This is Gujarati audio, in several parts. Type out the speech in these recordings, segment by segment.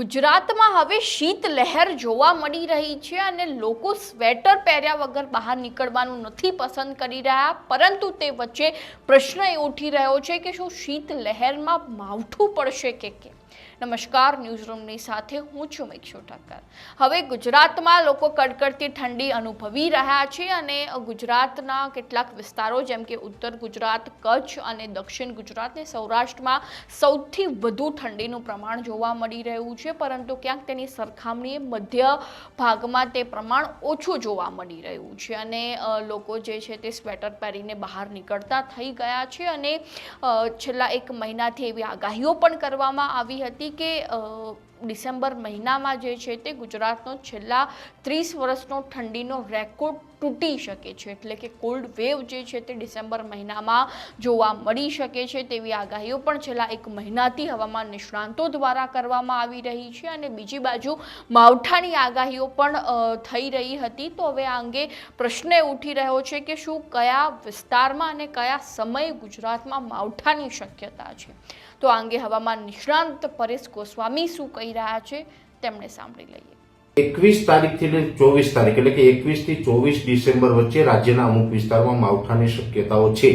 ગુજરાતમાં હવે શીત લહેર જોવા મળી રહી છે અને લોકો સ્વેટર પહેર્યા વગર બહાર નીકળવાનું નથી પસંદ કરી રહ્યા, પરંતુ તે વચ્ચે પ્રશ્ન એ ઉઠી રહ્યો છે કે શું શીત લહેરમાં માવઠું પડશે કે કેમ? નમસ્કાર ન્યૂઝ રૂમની સાથે હું છું મેક્ષુ ઠક્કર હવે ગુજરાતમાં લોકો કડકડતી ઠંડી અનુભવી રહ્યા છે અને ગુજરાતના કેટલાક વિસ્તારો, જેમ કે ઉત્તર ગુજરાત, કચ્છ અને દક્ષિણ ગુજરાત ને સૌરાષ્ટ્રમાં સૌથી વધુ ઠંડીનું પ્રમાણ જોવા મળી રહ્યું છે, પરંતુ ક્યાંક તેની સરખામણીએ મધ્ય ભાગમાં તે પ્રમાણ ઓછું જોવા મળી રહ્યું છે. અને લોકો જે છે તે સ્વેટર પહેરીને બહાર નીકળતા થઈ ગયા છે અને છેલ્લા એક મહિનાથી એવી આગાહીઓ પણ કરવામાં આવી હતી કે અ, ડિસેમ્બર મહિનામાં જે છે તે ગુજરાતનો છેલ્લા ત્રીસ વર્ષનો ઠંડીનો રેકોર્ડ તૂટી શકે છે. એટલે કે કોલ્ડ વેવ જે છે તે ડિસેમ્બર મહિનામાં જોવા મળી શકે છે તેવી આગાહીઓ પણ છેલ્લા એક મહિનાથી હવામાન નિષ્ણાંતો દ્વારા કરવામાં આવી રહી છે અને બીજી બાજુ માવઠાની આગાહીઓ પણ થઈ રહી હતી. તો હવે આ અંગે પ્રશ્ન ઉઠી રહ્યો છે કે શું કયા વિસ્તારમાં અને કયા સમયે ગુજરાતમાં માવઠાની શક્યતા છે? તો આ અંગે હવામાન નિષ્ણાંત પરેશ ગોસ્વામી શું કહી રહ્યા છે, તેમણે સાંભળી લઈએ. એકવીસ તારીખથી લઈને ચોવીસ તારીખ, એટલે કે એકવીસથી ચોવીસ ડિસેમ્બર વચ્ચે રાજ્યના અમુક વિસ્તારમાં માવઠાની શક્યતાઓ છે.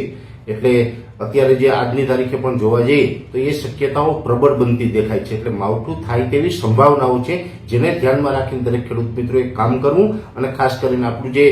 એટલે અત્યારે જે આજની તારીખે પણ જોવા જઈએ, તો એ શક્યતાઓ પ્રબળ બનતી દેખાય છે. એટલે માવઠું થાય તેવી સંભાવનાઓ છે, જેને ધ્યાનમાં રાખીને દરેક ખેડૂત મિત્રોએ કામ કરવું અને ખાસ કરીને આપણું જે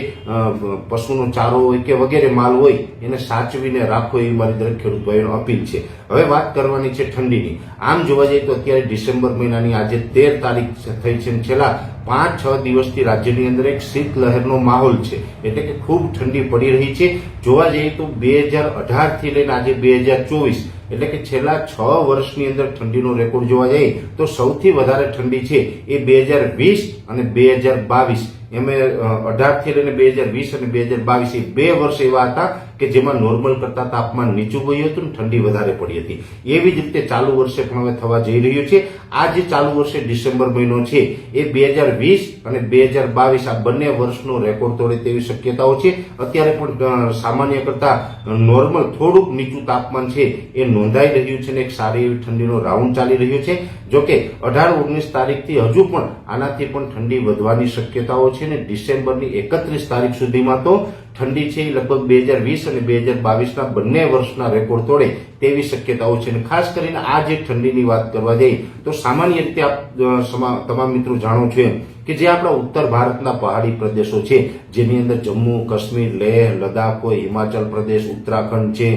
પશુનો ચારો હોય કે વગેરે માલ હોય, એને સાચવીને રાખો એવી મારી દરેક ખેડૂત ભાઈઓનો અપીલ છે. હવે વાત કરવાની છે ઠંડીની. આમ જોવા જઈએ તો અત્યારે ડિસેમ્બર મહિનાની આજે તેર તારીખ થઈ છે છેલ્લા પાંચ, છ દિવસથી રાજ્યની અંદર એક શીત લહેરનો માહોલ છે. એટલે કે ખૂબ ઠંડી પડી રહી છે. જોવા જઈએ તો બે હજાર અઢારથી લઈને આજે બે હજાર ચોવીસ. એટલે કે છેલ્લા છ વર્ષની અંદર ઠંડીનો રેકોર્ડ જોવા જઈએ તો સૌથી વધારે ઠંડી છે એ બે હજાર વીસ અને બે હજાર બાવીસ. એમ અઢારથી લઈને બે હજાર વીસ અને બે હજાર બાવીસ. એ બે વર્ષ એવા હતા કે જેમાં નોર્મલ કરતા તાપમાન નીચું ગયું હતું ને ઠંડી વધારે પડી હતી. એવી જ રીતે ચાલુ વર્ષે પણ હવે થવા જઈ રહ્યું છે. આ જે ચાલુ વર્ષે ડિસેમ્બર મહિનો છે, એ બે હજાર વીસ અને બે હજાર બાવીસ આ બંને વર્ષનો રેકોર્ડ તોડે તેવી શક્યતાઓ છે. અત્યારે પણ સામાન્ય કરતા નોર્મલ થોડુંક નીચું તાપમાન છે એ નોંધાઈ રહ્યું છે ને એક સારી એવી ઠંડીનો રાઉન્ડ ચાલી રહ્યો છે. જોકે અઢાર ઓગણીસ તારીખથી હજુ પણ આનાથી પણ ઠંડી વધવાની શક્યતાઓ છે ને ડિસેમ્બરની એકત્રીસ તારીખ સુધીમાં તો ઠંડી છે એ લગભગ બે હજાર વીસ અને બે હજાર બાવીસના બંને વર્ષના રેકોર્ડ તોડે તેવી શક્યતાઓ છે. અને ખાસ કરીને આ જે ઠંડીની વાત કરવા જઈએ, તો સામાન્ય રીતે આપ તમામ મિત્રો જાણો છો એમ કે જે આપણા ઉત્તર ભારતના પહાડી પ્રદેશો છે, જેની અંદર જમ્મુ, કાશ્મીર, લેહ લદાખ હોય, હિમાચલ પ્રદેશ, ઉત્તરાખંડ છે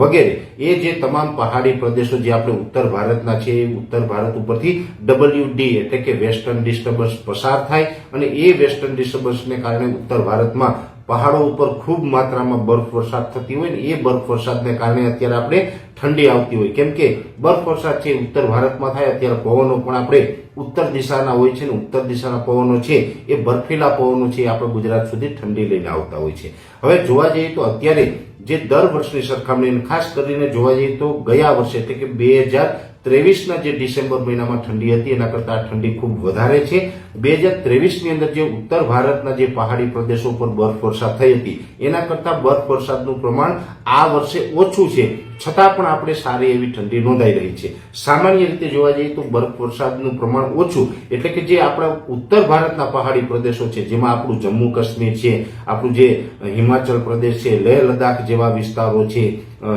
વગેરે. એ જે તમામ પહાડી પ્રદેશો જે આપણે ઉત્તર ભારતના છે, એ ઉત્તર ભારત ઉપરથી ડબલ્યુ ડી એટલે કે વેસ્ટર્ન ડિસ્ટર્બન્સ પસાર થાય અને એ વેસ્ટર્ન ડિસ્ટર્બન્સને કારણે ઉત્તર ભારતમાં પહાડો ઉપર ખૂબ માત્રામાં બરફ વરસાદ થતી હોય ને એ બરફ વરસાદને કારણે અત્યારે આપણે ઠંડી આવતી હોય. કેમ કે બરફ વરસાદ છે ઉત્તર ભારતમાં થાય, અત્યારે પવનો પણ આપણે ઉત્તર દિશાના હોય છે ને ઉત્તર દિશાના પવનો છે, એ બર્ફીલા પવનો છે આપણે ગુજરાત સુધી ઠંડી લઈને આવતા હોય છે. હવે જોવા જઈએ તો અત્યારે જે દર વર્ષની સરખામણીને ખાસ કરીને જોવા જઈએ તો ગયા વર્ષે એટલે કે બે હજાર ત્રેવીસના જે ડિસેમ્બર મહિનામાં ઠંડી હતી, એના કરતાં આ ઠંડી ખૂબ વધારે છે. બે હજાર ત્રેવીસની અંદર જે ઉત્તર ભારતના જે પહાડી પ્રદેશો પર બરફ વરસાદ થઈ હતી એના કરતાં બરફ વરસાદનું પ્રમાણ આ વર્ષે ઓછું છે. છતાં પણ આપણે સારી એવી ઠંડી નોંધાઈ રહી છે. સામાન્ય રીતે જોવા જઈએ તો બરફ વરસાદનું પ્રમાણ ઓછું એટલે કે જે આપણા ઉત્તર ભારતના પહાડી પ્રદેશો છે જેમાં આપણું જમ્મુ કાશ્મીર છે આપણું જે હિમાચલ પ્રદેશ છે લેહ લદ્દાખ જેવા વિસ્તારો છે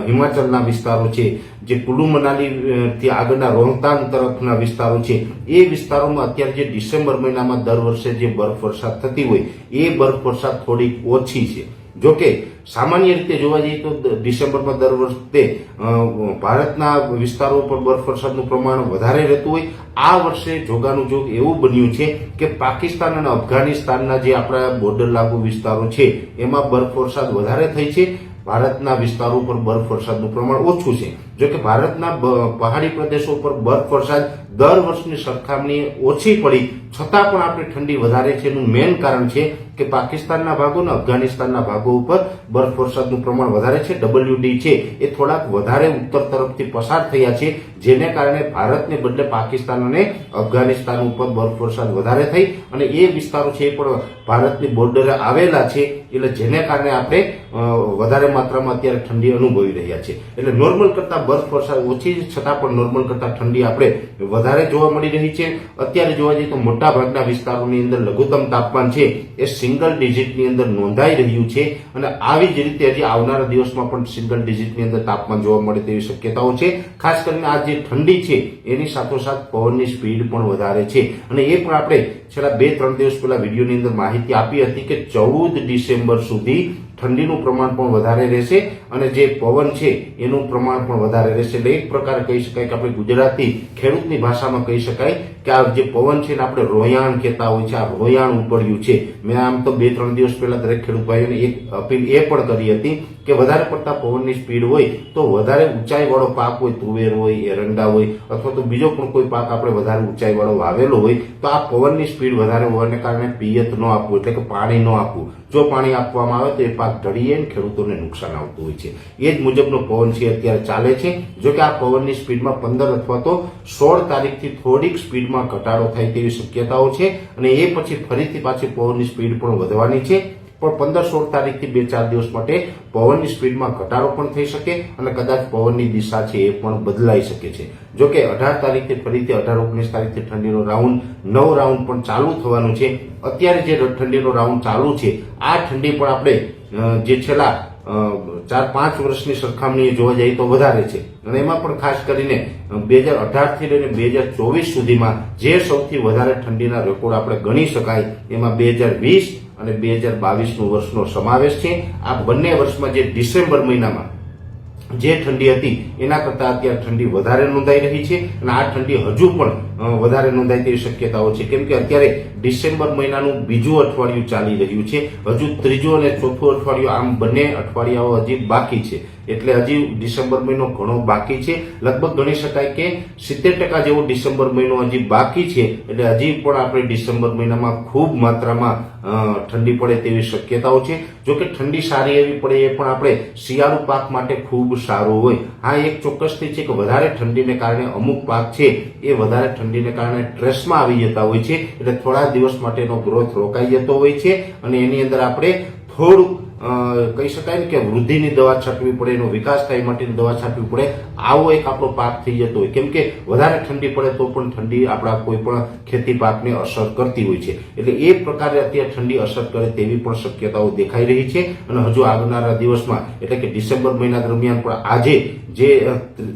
હિમાચલના વિસ્તારો છે જે કુલુ મનાલી અ, થી આગળના રોહતાંગ તરફના વિસ્તારો છે એ વિસ્તારોમાં અત્યારે જે ડિસેમ્બર મહિનામાં દર વર્ષે જે બરફ વરસાદ થતી હોય, એ બરફ વરસાદ થોડીક ઓછી છે. જોકે, સામાન્ય રીતે જોવા જઈએ તો ડિસેમ્બરમાં દર વર્ષે ભારતના વિસ્તારો પર બરફ વરસાદનું પ્રમાણ વધારે રહેતું હોય. આ વર્ષે જોગાનું જોગ એવું બન્યું છે કે પાકિસ્તાન અને અફઘાનિસ્તાનના જે આપણા બોર્ડર લાગુ વિસ્તારો છે, એમાં બરફ વરસાદ વધારે થઈ છે. ભારતના વિસ્તારો ઉપર બરફ વરસાદનું પ્રમાણ ઓછું છે. જો કે ભારતના પહાડી પ્રદેશો પર બરફ વરસાદ દર વર્ષની સરખામણીએ ઓછી પડી, છતાં પણ આપણે ઠંડી વધારે છે એનું મેઇન કારણ છે કે પાકિસ્તાનના ભાગો અને અફઘાનિસ્તાનના ભાગો ઉપર બરફ વરસાદનું પ્રમાણ વધારે છે. ડબલ્યુડી છે એ થોડાક વધારે ઉત્તર તરફથી પસાર થયા છે. જેને કારણે ભારતને બદલે પાકિસ્તાન અને અફઘાનિસ્તાન ઉપર બરફ વરસાદ વધારે થઈ અને એ વિસ્તારો છે એ પણ ભારતની બોર્ડરે આવેલા છે. એટલે જેને કારણે આપણે વધારે માત્રામાં અત્યારે ઠંડી અનુભવી રહ્યા છે એટલે નોર્મલ કરતા બરફ વર્ષા ઓછી છતાં પણ નોર્મલ કરતા ઠંડી આપણે વધારે જોવા મળી રહી છે. અત્યારે જોવા જઈએ તો મોટા ભાગના વિસ્તારોની અંદર લઘુત્તમ તાપમાન છે એ સિંગલ ડિજિટની અંદર નોંધાઈ રહ્યું છે. અને આવી જ રીતે હજી આવનારા દિવસમાં પણ સિંગલ ડિજિટની અંદર તાપમાન જોવા મળે તેવી શક્યતાઓ છે. ખાસ કરીને આ જે ઠંડી છે, એની સાથોસાથ પવનની સ્પીડ પણ વધારે છે. અને એ પણ આપણે છેલ્લા બે ત્રણ દિવસ પહેલા વિડીયોની અંદર માહિતી આપી હતી કે ચૌદ ડિસેમ્બર સુધી ઠંડીનું પ્રમાણ પણ વધારે રહેશે અને જે પવન છે એનું પ્રમાણ પણ વધારે રહેશે. એટલે એક પ્રકારે કહી શકાય કે આપણે ગુજરાતી ખેડૂતની ભાષામાં કહી શકાય કે આ જે પવન છે ને આપણે રોયાણ કહેતા હોય છે, આ રોયાણ ઉપડ્યું છે. મેં આમ તો બે, ત્રણ દિવસ પહેલા દરેક ખેડૂત એક અપીલ એ પણ કરી હતી કે વધારે પડતા પવનની સ્પીડ હોય તો વધારે ઊંચાઈવાળો પાક હોય, તુવેર હોય, એરંડા હોય અથવા તો બીજો પણ કોઈ પાક આપણે વધારે ઊંચાઈવાળો વાવેલો હોય તો આ પવનની સ્પીડ વધારે હોવાને કારણે પિયત ન આપવું, એટલે કે પાણી ન આપવું. જો પાણી આપવામાં આવે તો એ પાક ઢળીએ ખેડૂતોને નુકસાન આવતું હોય છે. એ જ મુજબનો પવન છે અત્યારે ચાલે છે. જો કે આ પવનની સ્પીડમાં પંદર અથવા તો સોળ તારીખથી થોડીક સ્પીડમાં ઘટાડો થાય તેવી શક્યતાઓ છે અને એ પછી ફરીથી પાછી પવનની સ્પીડ પણ વધવાની છે. પણ પંદર સોળ તારીખથી બે ચાર દિવસ માટે પવનની સ્પીડમાં ઘટાડો પણ થઈ શકે અને કદાચ પવનની દિશા છે એ પણ બદલાઈ શકે છે. જો કે અઢાર તારીખથી ફરીથી અઢાર ઓગણીસ તારીખથી ઠંડીનો રાઉન્ડ, નવ રાઉન્ડ પણ ચાલુ થવાનું છે. અત્યારે જે ઠંડીનો રાઉન્ડ ચાલુ છે, આ ઠંડી પણ આપણે જે છેલ્લા ચાર પાંચ વર્ષની સરખામણીએ જોવા જઈએ તો વધારે છે. અને એમાં પણ ખાસ કરીને બે હજાર અઢારથી લઈને બે હજાર ચોવીસ સુધીમાં જે સૌથી વધારે ઠંડીના રેકોર્ડ આપણે ગણી શકાય એમાં બે હજાર વીસ અને બે હજાર બાવીસનું વર્ષનો સમાવેશ છે. આ બંને વર્ષમાં જે ડિસેમ્બર મહિનામાં જે ઠંડી હતી, એના કરતાં અત્યારે ઠંડી વધારે નોંધાઈ રહી છે અને આ ઠંડી હજુ પણ વધારે નોંધાય તેવી શક્યતાઓ છે. કેમ કે અત્યારે ડિસેમ્બર મહિનાનું બીજું અઠવાડિયું ચાલી રહ્યું છે. હજુ ત્રીજું અને ચોથું અઠવાડિયું આમ બંને અઠવાડિયાઓ હજી બાકી છે. એટલે હજી ડિસેમ્બર મહિનો ઘણો બાકી છે. લગભગ ગણી શકાય કે સિત્તેર ટકા જેવો ડિસેમ્બર મહિનો હજી બાકી છે. એટલે હજી પણ આપણે ડિસેમ્બર મહિનામાં ખૂબ માત્રામાં ઠંડી પડે તેવી શક્યતાઓ છે. જો કે ઠંડી સારી એવી પડે એ પણ આપણે શિયાળુ પાક માટે ખૂબ સારું હોય. હા એક ચોક્કસથી છે કે વધારે ઠંડીને કારણે અમુક પાક છે એ વધારે ઠંડીને કારણે સ્ટ્રેસમાં આવી જતા હોય છે. એટલે થોડા દિવસ માટેનો ગ્રોથ રોકાઈ જતો હોય છે. અને એની અંદર આપણે થોડુંક અ, કહી શકાય ને કે વૃદ્ધિની દવા છાંટવી પડે, એનો વિકાસ થાય, માટેની દવા છાંટવી પડે, આવો એક આપણો પાક થઈ જતો હોય. કેમ કે વધારે ઠંડી પડે તો પણ ઠંડી આપણા કોઈ પણ ખેતી પાકને અસર કરતી હોય છે. એટલે એ પ્રકારે અત્યારે ઠંડી અસર કરે તેવી પણ શક્યતાઓ દેખાઈ રહી છે. અને હજુ આવનારા દિવસમાં, એટલે કે ડિસેમ્બર મહિના દરમિયાન પણ આજે જે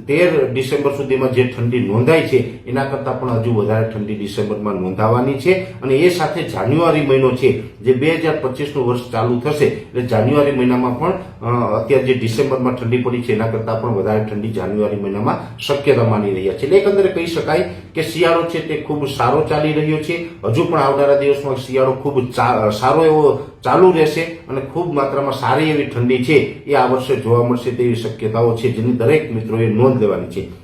તેર ડિસેમ્બર સુધીમાં જે ઠંડી નોંધાઈ છે, એના કરતાં પણ હજુ વધારે ઠંડી ડિસેમ્બરમાં નોંધાવાની છે. અને એ સાથે જાન્યુઆરી મહિનો છે, જે બે હજાર પચીસનું વર્ષ ચાલુ થશે. એટલે જાન્યુઆરી મહિનામાં પણ અત્યારે જે ડિસેમ્બરમાં ઠંડી પડી છે, એના કરતાં પણ વધારે ઠંડી જાન્યુઆરી મહિનામાં શક્યતા માની રહ્યા છે. એટલે એકંદરે કહી શકાય કે શિયાળો છે તે ખૂબ સારો ચાલી રહ્યો છે. હજુ પણ આવનારા દિવસમાં શિયાળો ખૂબ સારો એવો ચાલુ રહેશે અને ખૂબ માત્રામાં સારી એવી ઠંડી છે એ આ વર્ષે જોવા મળશે તેવી શક્યતાઓ છે જેની દરેક મિત્રોએ નોંધ લેવાની છે.